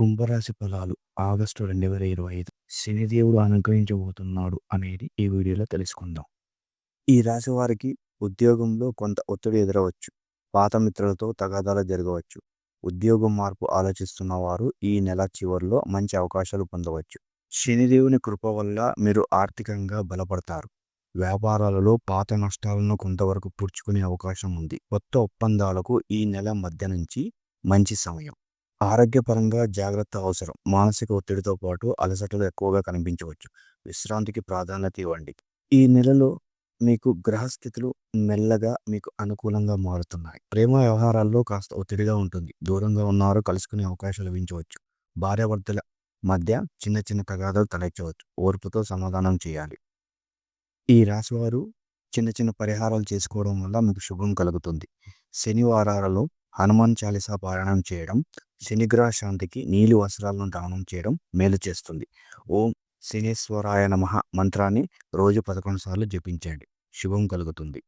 కుంభరాశి ఫలాలు ఆగస్టు రెండు వేల ఇరవై ఐదు శనిదేవుడు అనుగ్రహించబోతున్నాడు అనేది ఈ వీడియోలో తెలుసుకుందాం. ఈ రాశి వారికి ఉద్యోగంలో కొంత ఒత్తిడి ఎదురవచ్చు. పాత మిత్రులతో తగాదాలు జరగవచ్చు. ఉద్యోగం మార్పు ఆలోచిస్తున్న వారు ఈ నెల చివరిలో మంచి అవకాశాలు పొందవచ్చు. శనిదేవుని కృప వల్ల మీరు ఆర్థికంగా బలపడతారు. వ్యాపారాలలో పాత నష్టాలను కొంతవరకు పూడ్చుకునే అవకాశం ఉంది. కొత్త ఒప్పందాలకు ఈ నెల మధ్య నుంచి మంచి సమయం. ఆరోగ్యపరంగా జాగ్రత్త అవసరం. మానసిక ఒత్తిడితో పాటు అలసటలు ఎక్కువగా కనిపించవచ్చు. విశ్రాంతికి ప్రాధాన్యత ఇవ్వండి. ఈ నెలలో మీకు గ్రహస్థితులు మెల్లగా మీకు అనుకూలంగా మారుతున్నాయి. ప్రేమ వ్యవహారాల్లో కాస్త ఒత్తిడిగా ఉంటుంది. దూరంగా ఉన్నవారు కలుసుకునే అవకాశాలు లభించవచ్చు. భార్యాభర్తల మధ్య చిన్న చిన్న తగాదాలు తలెచ్చవచ్చు ఓర్పుతో సమాధానం చేయాలి. ఈ రాశివారు చిన్న చిన్న పరిహారాలు చేసుకోవడం వల్ల మీకు శుభం కలుగుతుంది. శనివారాలలో హనుమాన్ చాలీసా పారాయణం చేయడం శనిగ్రహ శాంతికి నీలి వస్త్రాలను దానం చేయడం మేలు చేస్తుంది. ఓం శనేశ్వరాయ నమః మంత్రాన్ని రోజు పదకొండు సార్లు జపించండి. శుభం కలుగుతుంది.